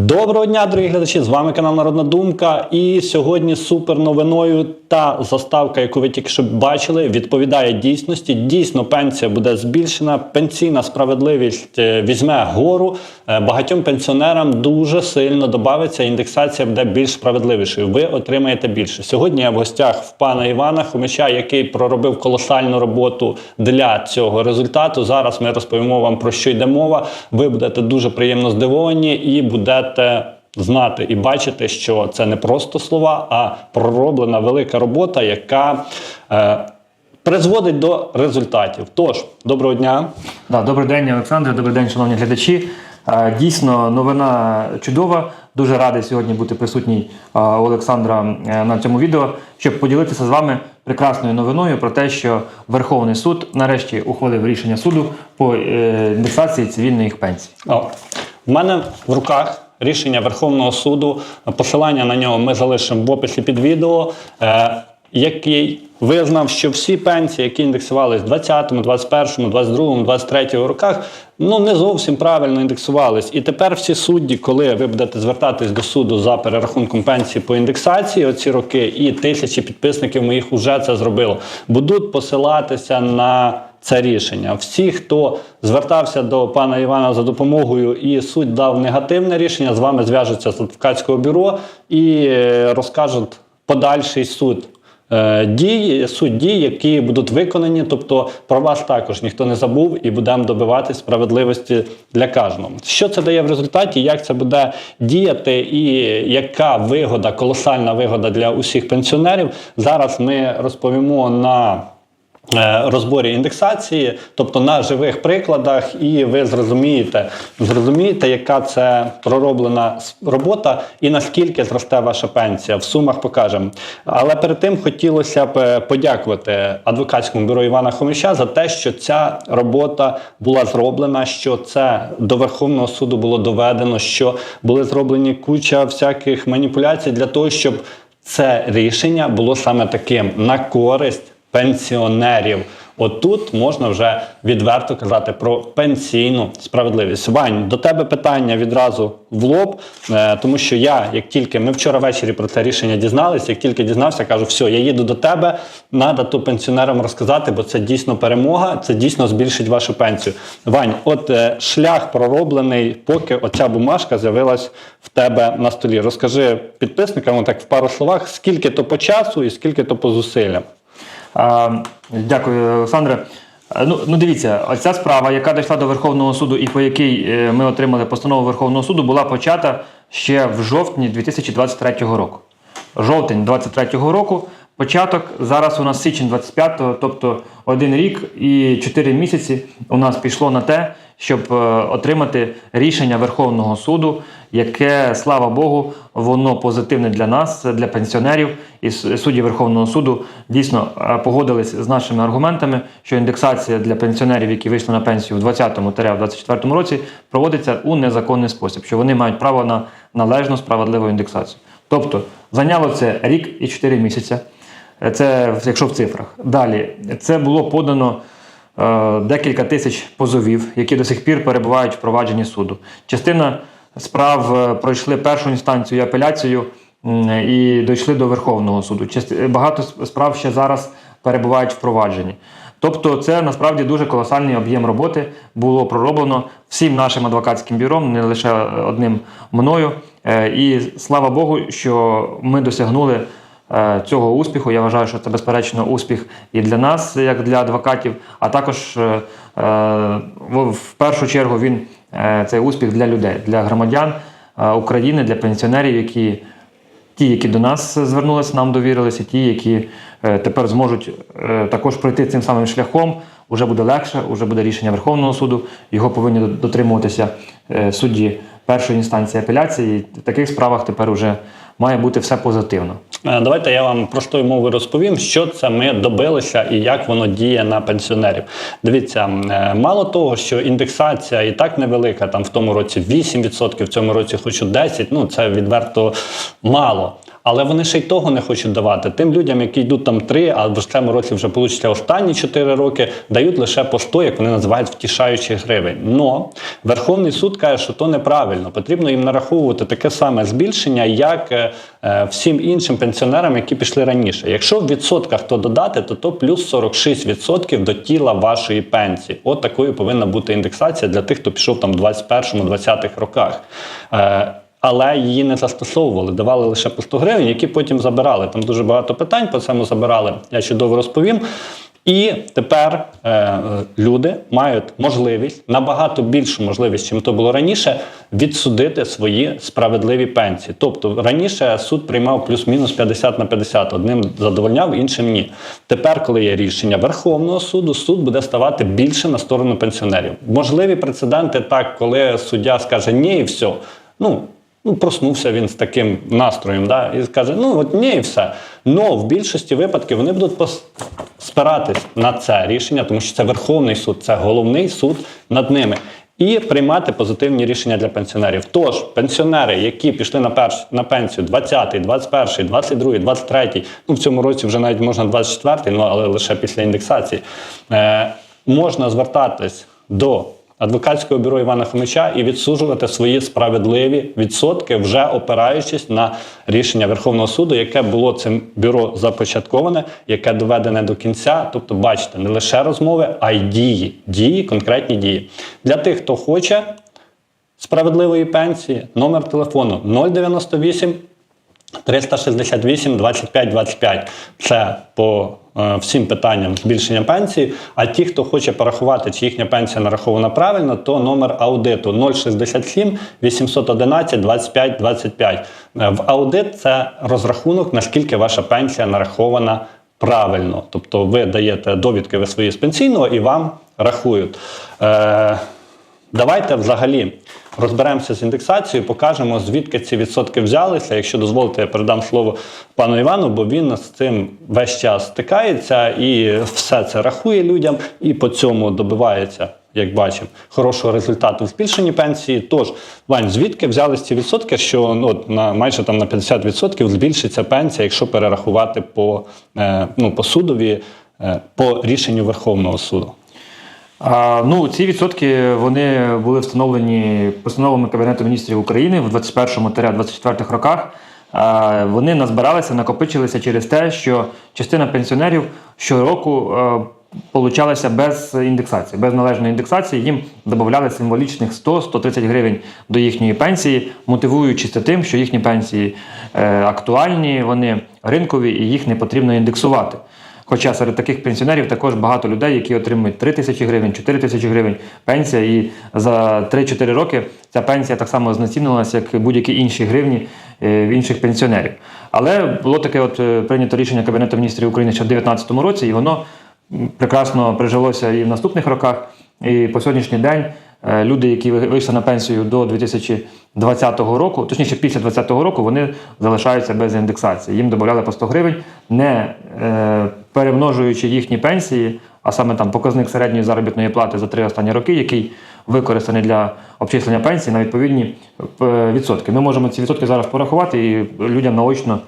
Доброго дня, дорогі глядачі! З вами канал Народна Думка. І сьогодні супер новиною та заставка, яку ви тільки що бачили, відповідає дійсності. Дійсно, пенсія буде збільшена. Пенсійна справедливість е, візьме гору. Е, Багатьом пенсіонерам дуже сильно додається. Індексація буде більш справедливішою. Ви отримаєте більше. Сьогодні я в гостях в пана Івана Хомича, який проробив колосальну роботу для цього результату. Зараз ми розповімо вам про що йде мова. Ви будете дуже приємно здивовані і будете знати і бачити, що це не просто слова, а пророблена велика робота, яка е, призводить до результатів. Тож, доброго дня. Да, добрий день, Олександре. Добрий день, шановні глядачі. Е, Дійсно, новина чудова. Дуже радий сьогодні бути присутній е, у Олександра е, на цьому відео, щоб поділитися з вами прекрасною новиною про те, що Верховний суд нарешті ухвалив рішення суду по індексації цивільної пенсії. О, в мене в руках рішення Верховного суду. Посилання на нього ми залишимо в описі під відео. Е, який визнав, що всі пенсії, які індексувались в 20, 21, 22, 23 роках, ну не зовсім правильно індексувались. І тепер всі судді, коли ви будете звертатись до суду за перерахунком пенсії по індексації, оці роки, і тисячі підписників моїх вже це зробило, будуть посилатися на це рішення. Всі, хто звертався до пана Івана за допомогою, і суд дав негативне рішення, з вами зв'яжуться з адвокатського бюро і е, розкажуть подальший суд. е, Дії, суть дій, які будуть виконані, тобто про вас також ніхто не забув і будемо добивати справедливості для кожного. Що це дає в результаті, як це буде діяти, і яка вигода, колосальна вигода для усіх пенсіонерів. Зараз ми розповімо на розборі індексації, тобто на живих прикладах, і ви зрозумієте, зрозумієте, яка це пророблена робота і наскільки зросте ваша пенсія. В сумах покажемо. Але перед тим хотілося б е, подякувати адвокатському бюро Івана Хомича за те, що ця робота була зроблена, що це до Верховного суду було доведено, що були зроблені куча всяких маніпуляцій для того, щоб це рішення було саме таким на користь пенсіонерів. Отут можна вже відверто казати про пенсійну справедливість. Вань, до тебе питання відразу в лоб, е, тому що я, як тільки ми вчора ввечері про це рішення дізналися, як тільки дізнався, кажу, все, я їду до тебе, треба то пенсіонерам розказати, бо це дійсно перемога, це дійсно збільшить вашу пенсію. Вань, от е, шлях пророблений, поки оця бумажка з'явилась в тебе на столі. Розкажи підписникам, так в пару словах, скільки то по часу і скільки то по зусиллям. Дякую, Олександре. Е, Ну, ну дивіться, оця справа, яка дійшла до Верховного суду і по якій е, ми отримали постанову Верховного суду, була почата ще в жовтні 2023 року. Жовтень 2023 року. Початок зараз у нас січень 25-го, тобто один рік і 4 місяці у нас пішло на те, щоб е, отримати рішення Верховного суду, яке, слава Богу, воно позитивне для нас, для пенсіонерів. І судді Верховного суду дійсно е, погодились з нашими аргументами, що індексація для пенсіонерів, які вийшли на пенсію в 2020-2024 році, проводиться у незаконний спосіб, що вони мають право на належну справедливу індексацію. Тобто зайняло це рік і 4 місяці. Е, Це якщо в цифрах. Далі це було подано е, декілька тисяч позовів, які до сих пір перебувають в провадженні суду. Частина справ е, пройшли першу інстанцію і апеляцію і дійшли до Верховного суду. Багато справ ще зараз перебувають в провадженні. Тобто, це насправді дуже колосальний об'єм роботи було пророблено всім нашим адвокатським бюро, не лише одним мною. Е, І слава Богу, що ми досягнули цього успіху. Я вважаю, що це безперечно успіх і для нас, як для адвокатів, а також е, е, в першу чергу він е, це успіх для людей, для громадян е, України, для пенсіонерів, які ті, які до нас звернулися, нам довірилися, ті, які е, тепер зможуть е, також пройти цим самим шляхом. Уже буде легше, уже буде рішення Верховного суду. Його повинні дотримуватися е, судді першої інстанції апеляції. І в таких справах тепер уже має бути все позитивно. Е, Давайте я вам простою мовою розповім, що це ми добилися і як воно діє на пенсіонерів. Дивіться, е, мало того, що індексація і так невелика, там в тому році 8%, в цьому році хочу 10%, ну це відверто мало. Але вони ще й того не хочуть давати. Тим людям, які йдуть там 3, а в цьому році вже получиться останні 4 роки, дають лише по 100, як вони називають втішаючих гривень. Но Верховний суд каже, що то неправильно. Потрібно їм нараховувати таке саме збільшення, як е, е, всім іншим пенсіонерам, які пішли раніше. Якщо в відсотках то додати, то то плюс 46% до тіла вашої пенсії. От такою повинна бути індексація для тих, хто пішов там в 21-20-х роках. Але її не застосовували, давали лише по 100 гривень, які потім забирали. Там дуже багато питань по цьому забирали. Я чудово розповім. І тепер е, люди мають можливість набагато більшу можливість, чим то було раніше, відсудити свої справедливі пенсії. Тобто раніше суд приймав плюс-мінус 50 на 50, одним задовольняв, іншим ні. Тепер, коли є рішення Верховного суду, суд буде ставати більше на сторону пенсіонерів. Можливі прецеденти так, коли суддя скаже ні, і все. Ну, Ну, проснувся він з таким настроєм, да, і скаже: ну от ні, і все. Но в більшості випадків вони будуть спиратись на це рішення, тому що це Верховний суд, це головний суд над ними. І приймати позитивні рішення для пенсіонерів. Тож пенсіонери, які пішли на перш на пенсію 20, 21, 22, 23, ну в цьому році вже навіть можна 24, ну але лише після індексації, е, можна звертатись до адвокатського бюро Івана Хомича і відсуджувати свої справедливі відсотки, вже опираючись на рішення Верховного суду, яке було цим бюро започатковане, яке доведене до кінця. Тобто, бачите, не лише розмови, а й дії, дії, конкретні дії. Для тих, хто хоче справедливої пенсії, номер телефону 098 368 25 25. Це по всім питанням збільшення пенсії. А ті, хто хоче порахувати, чи їхня пенсія нарахована правильно, то номер аудиту 067 811 25 25. Е, В аудит це розрахунок, наскільки ваша пенсія нарахована правильно. Тобто ви даєте довідки ви свої з пенсійного і вам рахують. Е, Давайте взагалі розберемося з індексацією, покажемо, звідки ці відсотки взялися. Якщо дозволите, я передам слово пану Івану, бо він з цим весь час стикається і все це рахує людям, і по цьому добивається, як бачимо, хорошого результату в збільшенні пенсії. Тож, Вань, звідки взялися ці відсотки, що ну, на майже там на 50% збільшиться пенсія, якщо перерахувати по, е, ну, по судові, е, по рішенню Верховного суду? Ну, ці відсотки вони були встановлені постановами Кабінету міністрів України в 21-24 роках. Вони назбиралися, накопичилися через те, що частина пенсіонерів щороку е, получалася без індексації, без належної індексації. Їм додавали символічних 100-130 гривень до їхньої пенсії, мотивуючи тим, що їхні пенсії е, актуальні, вони ринкові і їх не потрібно індексувати. Хоча серед таких пенсіонерів також багато людей, які отримують 3 тисячі гривень, 4 тисячі гривень пенсія, і за 3-4 роки ця пенсія так само знецінилася, як будь-які інші гривні е, в інших пенсіонерів. Але було таке от е, прийнято рішення Кабінету міністрів України ще в 2019 році, і воно прекрасно прижилося і в наступних роках. І по сьогоднішній день е, люди, які вийшли на пенсію до 2020 року, точніше після 2020 року, вони залишаються без індексації. Їм додавали по 100 гривень, не е, перемножуючи їхні пенсії, а саме там показник середньої заробітної плати за три останні роки, який використаний для обчислення пенсії на відповідні е, відсотки. Ми можемо ці відсотки зараз порахувати і людям наочно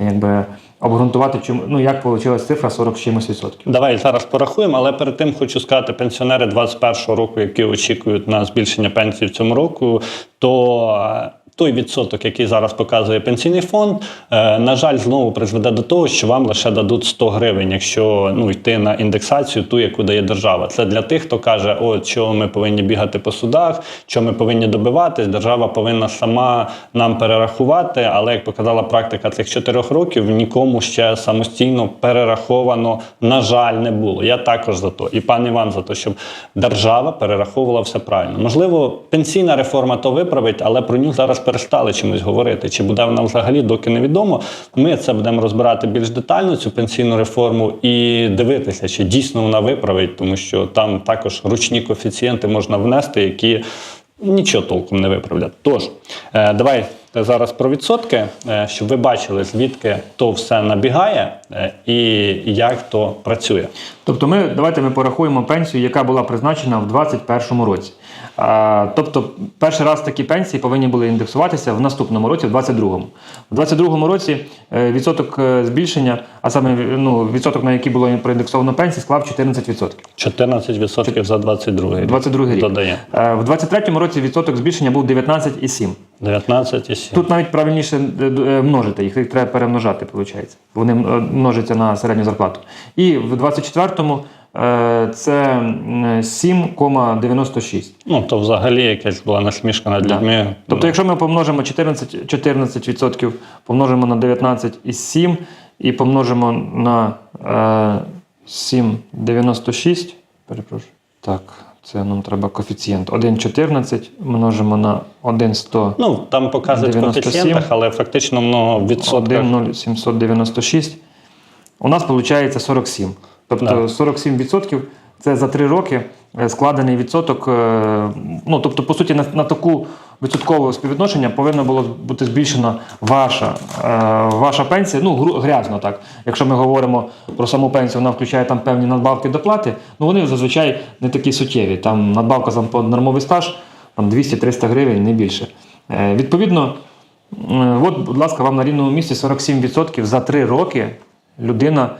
якби, обґрунтувати, чому ну як вийшла цифра 40 з чимось відсотків. Давай зараз порахуємо, але перед тим хочу сказати, пенсіонери 21-го року, які очікують на збільшення пенсії в цьому року, то той відсоток, який зараз показує пенсійний фонд, е, на жаль, знову призведе до того, що вам лише дадуть 100 гривень, якщо ну йти на індексацію, ту, яку дає держава. Це для тих, хто каже, о, чого ми повинні бігати по судах, що ми повинні добиватись. Держава повинна сама нам перерахувати. Але як показала практика цих чотирьох років, нікому ще самостійно перераховано, на жаль, не було. Я також за то, і пан Іван за те, щоб держава перераховувала все правильно. Можливо, пенсійна реформа то виправить, але про нього зараз перестали чимось говорити. Чи буде вона взагалі, доки невідомо. Ми це будемо розбирати більш детально, цю пенсійну реформу, і дивитися, чи дійсно вона виправить, тому що там також ручні коефіцієнти можна внести, які нічого толком не виправлять. Тож, е, давай зараз про відсотки, е, щоб ви бачили, звідки то все набігає е, і як то працює. Тобто, ми давайте ми порахуємо пенсію, яка була призначена в 2021 році. А, тобто, перший раз такі пенсії повинні були індексуватися в наступному році, в 2022-му. В 2022 році е, відсоток е, збільшення, а саме ну, відсоток, на який було проіндексовано пенсії, склав 14%. 14% за 22 рік. 22 рік. Додає. Е, В 2023 році відсоток збільшення був 19,7. 19,7. Тут навіть правильніше е, е, множити, їх їх треба перемножати, виходить. Вони е, множаться на середню зарплату. І в 24-му е, це 7,96. Ну, то взагалі якась була насмішка над Да. людьми. Тобто, якщо ми помножимо 14, 14% помножимо на 19,7 і помножимо на е, 7,96, перепрошую. Так, це нам треба коефіцієнт. 1,14 множимо на 1,100. Ну, там показують в 97. коефіцієнтах, але фактично воно відсотках. 1,0796. У нас виходить 47. Тобто Да. 47% це за 3 роки е, складений відсоток. е, Ну, тобто, по суті, на, на таку відсоткове співвідношення повинна була бути збільшена ваша, е, ваша пенсія. Ну, грязно так. Якщо ми говоримо про саму пенсію, вона включає там певні надбавки доплати, ну вони зазвичай не такі суттєві. Там надбавка за нормовий стаж там 200-300 гривень, не більше. Е, Відповідно, Е, От, будь ласка, вам на рівному місці 47% за 3 роки людина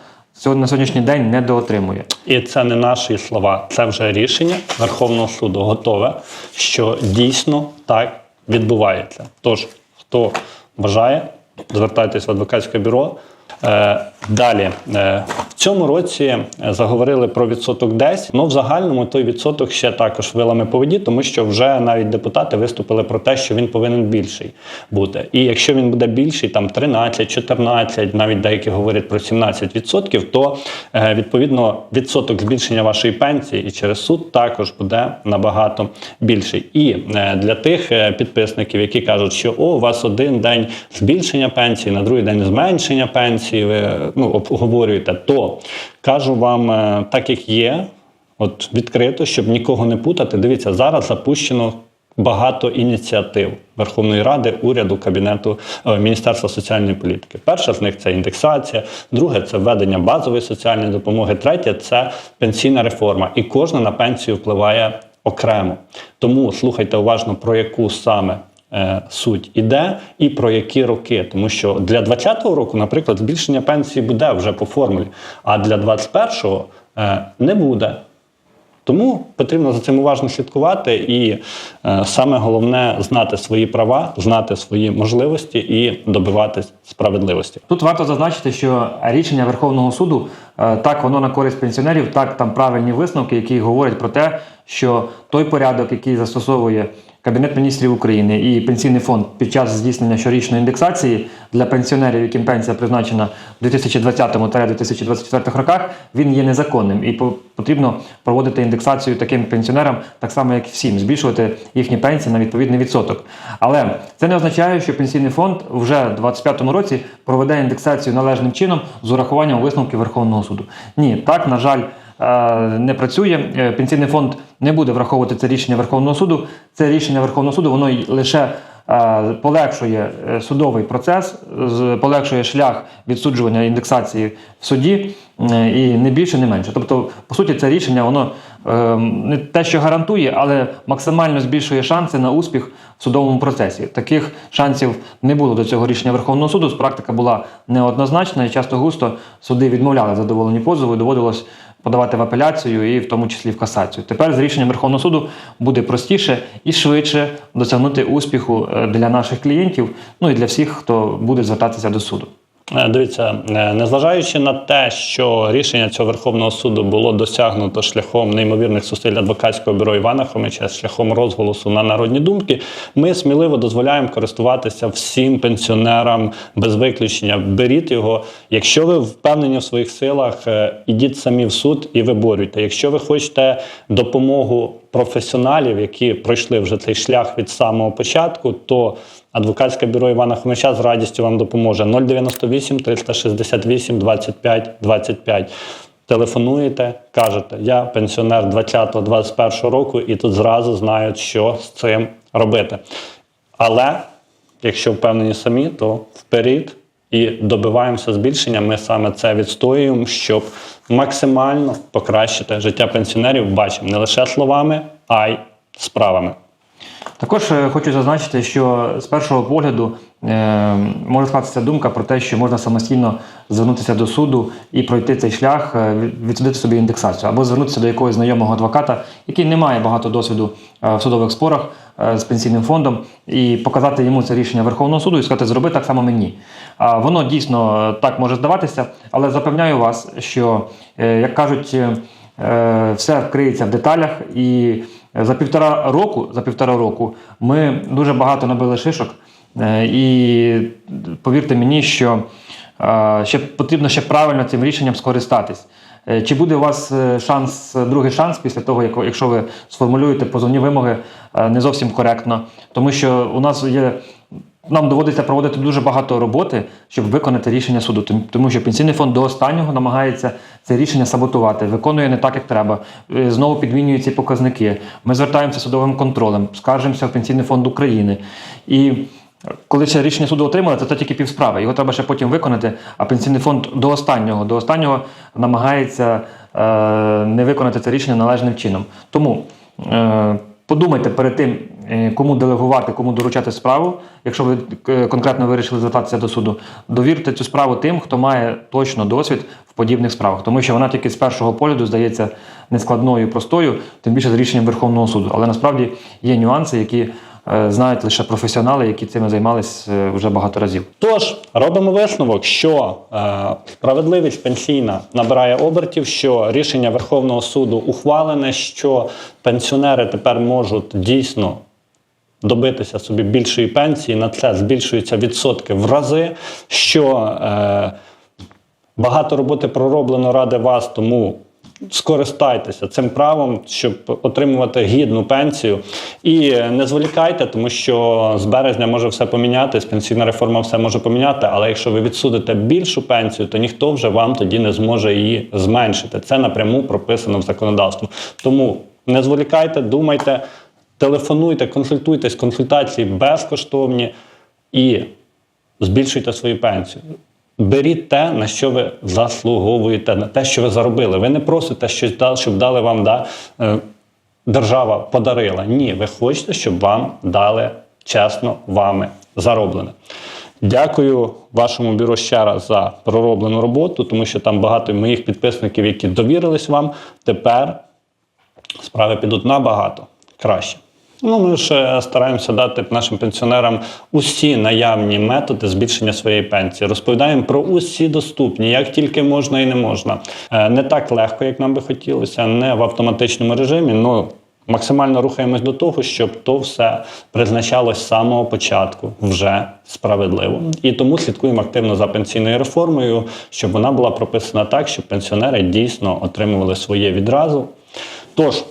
на сьогоднішній день не доотримує. І це не наші слова, це вже рішення Верховного суду готове, що дійсно так відбувається. Тож, хто бажає, звертайтесь в адвокатське бюро. Е, далі, е, цьому році е, заговорили про відсоток 10. Ну, в загальному той відсоток ще також вилами по воді, тому що вже навіть депутати виступили про те, що він повинен більший бути. І якщо він буде більший, там 13, 14, навіть деякі говорять про 17%, то е, відповідно відсоток збільшення вашої пенсії і через суд також буде набагато більший. І е, для тих підписників, які кажуть, що о, у вас один день збільшення пенсії, на другий день зменшення пенсії, ви ну, обговорюєте, то кажу вам е, так, як є. От відкрито, щоб нікого не путати. Дивіться, зараз запущено багато ініціатив Верховної Ради, уряду, кабінету е, Міністерства соціальної політики. Перша з них це індексація, друге це введення базової соціальної допомоги, третє це пенсійна реформа. І кожна на пенсію впливає окремо. Тому слухайте уважно про яку саме. Е, Суть іде і про які роки, тому що для 2020 року, наприклад, збільшення пенсії буде вже по формулі, а для 2021 е, не буде. Тому потрібно за цим уважно слідкувати і е, саме головне знати свої права, знати свої можливості і добиватись справедливості. Тут варто зазначити, що рішення Верховного суду е, так воно на користь пенсіонерів, так там правильні висновки, які говорять про те, що той порядок, який застосовує Кабінет міністрів України і пенсійний фонд під час здійснення щорічної індексації для пенсіонерів, яким пенсія призначена в 2020-2024 роках, він є незаконним і потрібно проводити індексацію таким пенсіонерам, так само як і всім, збільшувати їхні пенсії на відповідний відсоток. Але це не означає, що пенсійний фонд вже в 2025 році проведе індексацію належним чином з урахуванням висновків Верховного суду. Ні, так на жаль. Е, Не працює. Е, Пенсійний фонд не буде враховувати це рішення Верховного суду. Це рішення Верховного суду воно лише е, полегшує судовий процес, полегшує шлях відсуджування індексації в суді і не більше, не менше. Тобто, по суті, це рішення воно не те, що гарантує, але максимально збільшує шанси на успіх в судовому процесі. Таких шансів не було до цього рішення Верховного суду. Практика була неоднозначна і часто густо суди відмовляли в задоволенні позову доводилось подавати в апеляцію і в тому числі в касацію. Тепер з рішенням Верховного суду буде простіше і швидше досягнути успіху е, для наших клієнтів, ну і для всіх, хто буде звертатися до суду. Е, Дивіться, е, незважаючи на те, що рішення цього Верховного суду було досягнуто шляхом неймовірних зусиль адвокатського бюро Івана Хомича, шляхом розголосу на народні думки, ми сміливо дозволяємо користуватися всім пенсіонерам без виключення. Беріть його. Якщо ви впевнені в своїх силах, е, ідіть самі в суд і виборюйте. Якщо ви хочете допомогу професіоналів, які пройшли вже цей шлях від самого початку, то адвокатське бюро Івана Хомича з радістю вам допоможе 098 368 25 25. Телефонуєте, кажете, я пенсіонер 20-21 року, і тут зразу знають, що з цим робити. Але якщо впевнені самі, то вперед і добиваємося збільшення. Ми саме це відстоюємо, щоб максимально покращити життя пенсіонерів. Бачимо не лише словами, а й справами. Також е, хочу зазначити, що з першого погляду е, може скластися думка про те, що можна самостійно звернутися до суду і пройти цей шлях, е, відсудити собі індексацію, або звернутися до якогось знайомого адвоката, який не має багато досвіду в судових спорах з пенсійним фондом, і показати йому це рішення Верховного суду і сказати, зроби так само мені. Воно дійсно так може здаватися, але запевняю вас, що, як кажуть, все вкриється в деталях і. За півтора року, за півтора року ми дуже багато набили шишок. Е, І повірте мені, що е, ще потрібно ще правильно цим рішенням скористатись. Е, Чи буде у вас е, шанс, другий шанс після того, якщо ви сформулюєте позовні вимоги е, не зовсім коректно? Тому що у нас є нам доводиться проводити дуже багато роботи, щоб виконати рішення суду, тому що пенсійний фонд до останнього намагається це рішення саботувати, виконує не так, як треба, е, знову підмінює ці показники. Ми звертаємося судовим контролем, скаржимося в пенсійний фонд України. І коли це рішення суду отримали, це, це тільки півсправи. Його треба ще потім виконати. А пенсійний фонд до останнього, до останнього намагається е, не виконати це рішення належним чином. Тому е, подумайте перед тим, е, кому делегувати, кому доручати справу. Якщо ви е, конкретно вирішили звертатися до суду, довірте цю справу тим, хто має точно досвід в подібних справах, тому що вона тільки з першого погляду здається нескладною, простою, тим більше з рішенням Верховного суду. Але насправді є нюанси, які е, знають лише професіонали, які цим займалися е, вже багато разів. Тож робимо висновок, що е, справедливість пенсійна набирає обертів, що рішення Верховного суду ухвалене, що пенсіонери тепер можуть дійсно добитися собі більшої пенсії. На це збільшуються відсотки в рази. Що е, багато роботи пророблено ради вас, тому скористайтеся цим правом, щоб отримувати гідну пенсію. І не зволікайте, тому що з березня може все помінятись, пенсійна реформа все може поміняти. Але якщо ви відсудите більшу пенсію, то ніхто вже вам тоді не зможе її зменшити. Це напряму прописано в законодавстві. Тому не зволікайте, думайте, телефонуйте, консультуйтесь, консультації безкоштовні і збільшуйте свою пенсію. Беріть те, на що ви заслуговуєте, на те, що ви заробили. Ви не просите щось дали, щоб дали вам да, е, держава подарила. Ні, ви хочете, щоб вам дали чесно вами зароблене. Дякую вашому бюро ще раз за пророблену роботу, тому що там багато моїх підписників, які довірились вам. Тепер справи підуть набагато краще. Ну, ми ж стараємося дати нашим пенсіонерам усі наявні методи збільшення своєї пенсії. Розповідаємо про усі доступні, як тільки можна і не можна. Е, Не так легко, як нам би хотілося, не в автоматичному режимі. але максимально рухаємось до того, щоб то все призначалось з самого початку вже справедливо. І тому слідкуємо активно за пенсійною реформою, щоб вона була прописана так, щоб пенсіонери дійсно отримували своє відразу. Тож.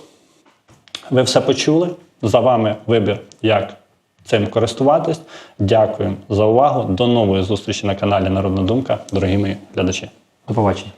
Ви все почули. За вами вибір, як цим користуватись. Дякую за увагу. До нової зустрічі на каналі Народна Думка, дорогі мої глядачі. До побачення.